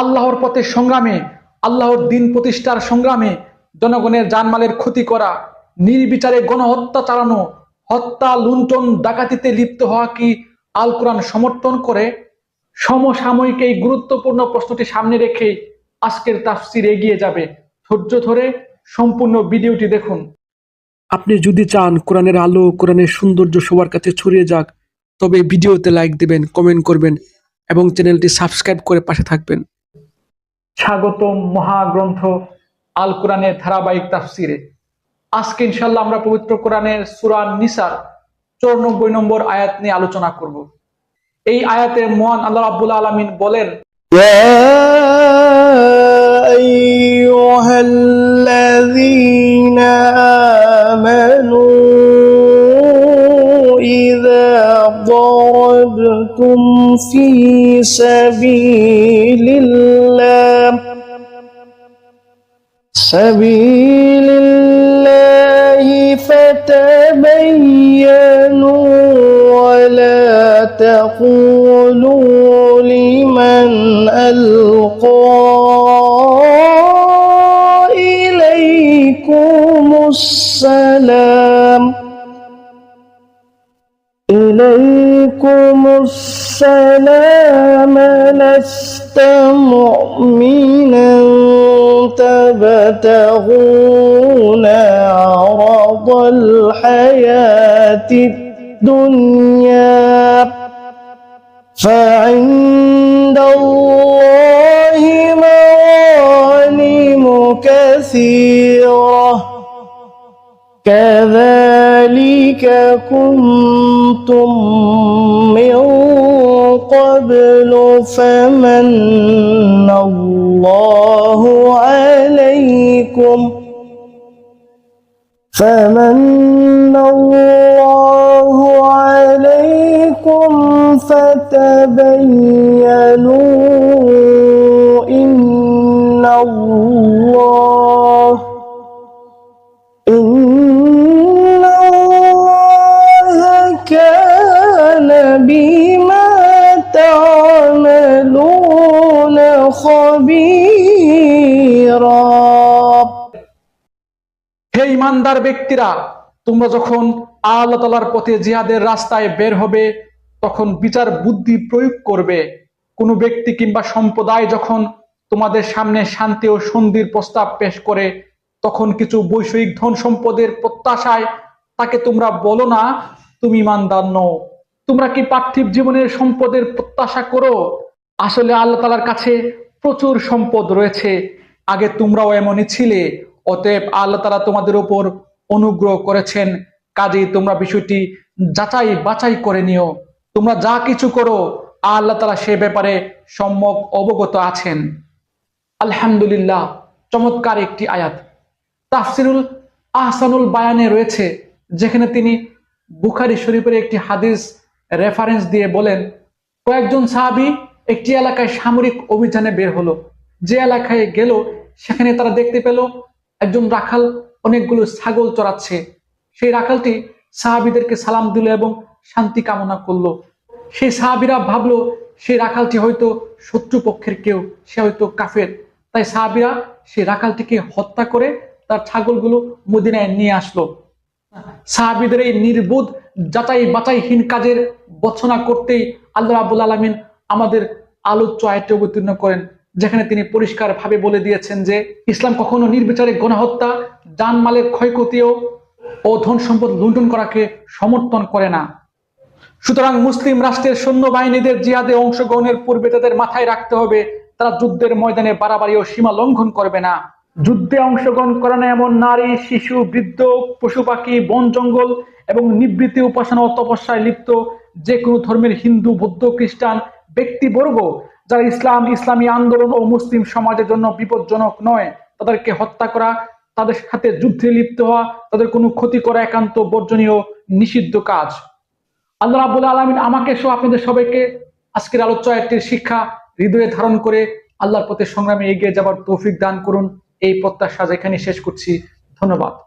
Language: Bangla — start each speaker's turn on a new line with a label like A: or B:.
A: আল্লাহর পথে সংগ্রামে, আল্লাহর দিন প্রতিষ্ঠার সংগ্রামে জনগণের জানমালের ক্ষতি করা, নির্বিচারে গণহত্যা চালানো, হত্যা, লুণ্ঠন, ডাকাতিতে লিপ্ত হওয়া কি আল কোরআন সমর্থন করে? সমসাময়িক এই গুরুত্বপূর্ণ প্রশ্নটি সামনে রেখে আজকের তাফসির এগিয়ে যাবে। ধৈর্য ধরে সম্পূর্ণ ভিডিওটি দেখুন।
B: আপনি যদি চান কোরআনের আলো, কোরআনের সৌন্দর্য সবার কাছে ছড়িয়ে যাক, তবে ভিডিওতে লাইক দিবেন, কমেন্ট করবেন এবং চ্যানেলটি সাবস্ক্রাইব করে পাশে থাকবেন।
A: স্বাগতম মহাগ্রন্থ আল কোরআনের ধারাবাহিক তাফসিরে আজকে ইনশাল্লাহ আমরা পবিত্র কোরআনের সুরান নিসার চৌরানব্বই নম্বর আয়াত নিয়ে আলোচনা করব এই আয়াতে মহান আল্লাহ রাব্বুল আলমিন বলেন
C: يا أيها الذين آمنوا إذا ضربتم في سبيل الله سبيل الله فتبينوا ولا تقولوا لمن ألقى إليكم السلام إليكم السلام لست مؤمنا تبتغون عرض الحياة الدنيا. فعند الله مغانم كثيرة. كذلك كنتم من قبل فمن الله عليكم. فمن الله عليكم فتبينوا إن الله
A: হে ইমানদার ব্যক্তিরা, তোমরা যখন আল্লাহ তালার পথে জিহাদের রাস্তায় বের হবে, তখন বিচার বুদ্ধি প্রয়োগ করবে। কোনো ব্যক্তি কিংবা সম্প্রদায় যখন তোমাদের সামনে শান্তি ও সন্ধির প্রস্তাব পেশ করে, তখন কিছু বৈষয়িক ধন সম্পদের প্রত্যাশায় তাকে তোমরা বলো না, তুমি ইমানদার নও। তোমরা কি পার্থিব জীবনের সম্পদের প্রত্যাশা করো? আসলে আল্লাহ তালার কাছে প্রচুর সম্পদ রয়েছে। আগে তোমরাও এমনই ছিলে। অতএব আল্লাহ তালা তোমাদের উপর অনুগ্রহ করেছেন। কাজেই তোমরা বিষয়টি যাচাই বাছাই করে নিও। তোমরা যা কিছু করো, আল্লাহ তালা সে ব্যাপারে সম্যক অবগত আছেন। আলহামদুলিল্লাহ, চমৎকার একটি আয়াত। তাফসিরুল আহসানুল বায়ানে রয়েছে, যেখানে তিনি বুখারি শরীফের একটি হাদিস রেফারেন্স দিয়ে বলেন, কয়েকজন সাহাবি একটি এলাকায় সামরিক অভিযানে বের হলো। যে এলাকায় গেল, সেখানে তারা দেখতে পেল একজন রাখাল অনেকগুলো ছাগল চড়াচ্ছে। সেই রাখালটি সাহাবিদেরকে সালাম দিল এবং শান্তি কামনা করল। সেই সাহাবিরা ভাবলো, সেই রাখালটি হয়তো শত্রুপক্ষের কেউ, সে হয়তো কাফের। তাই সাহাবিরা সেই রাখালটিকে হত্যা করে তার ছাগলগুলো মদিনায় নিয়ে আসলো। সাহাবিদের এই নির্বোধ যাচাই বাচাইহীন কাজের বর্ষনা করতেই আল্লাহ আবুল আলমিন আমাদের আলোচ্য আয়তে অবতীর্ণ করেন। যেখানে তিনি পরিষ্কার ভাবে বলে দিয়েছেন যে ইসলাম কখনো নির্বিচারে গণহত্যা, জানমালের ক্ষয়ক্ষতিও ও ধন সম্পদ লুণ্ঠন করাকে সমর্থন করে না। সুতরাং মুসলিম রাষ্ট্রের সৈন্যবাহিনীদের জিহাদে অংশগ্রহণের পূর্বে তাদের মাথায় রাখতে হবে, তারা যুদ্ধের ময়দানে বাড়াবাড়ি ও সীমা লঙ্ঘন করবে না। যুদ্ধে অংশগ্রহণ করে না এমন নারী, শিশু, বৃদ্ধ, পশু পাখি, বন, জঙ্গল এবং নিবৃত্তি উপাসনা ও তপস্যায় লিপ্ত যে কোনো ধর্মের হিন্দু, বৌদ্ধ, খ্রিস্টান, ব্যক্তিবর্গ যারা ইসলাম, ইসলামী আন্দোলন ও মুসলিম সমাজের জন্য বিপজ্জনক নয়, তাদেরকে হত্যা করা, তাদের সাথে যুদ্ধে লিপ্ত হওয়া, তাদের কোনো ক্ষতি করা একান্ত বর্জনীয়, নিষিদ্ধ কাজ। আল্লাহ রাবুল আলমিন আমাকে সহ আপনাদের সবাইকে আজকের আলোচনাটির শিক্ষা হৃদয়ে ধারণ করে আল্লাহর পথে সংগ্রামে এগিয়ে যাবার তৌফিক দান করুন। এই প্রত্যাশা যেখানে শেষ করছি। ধন্যবাদ।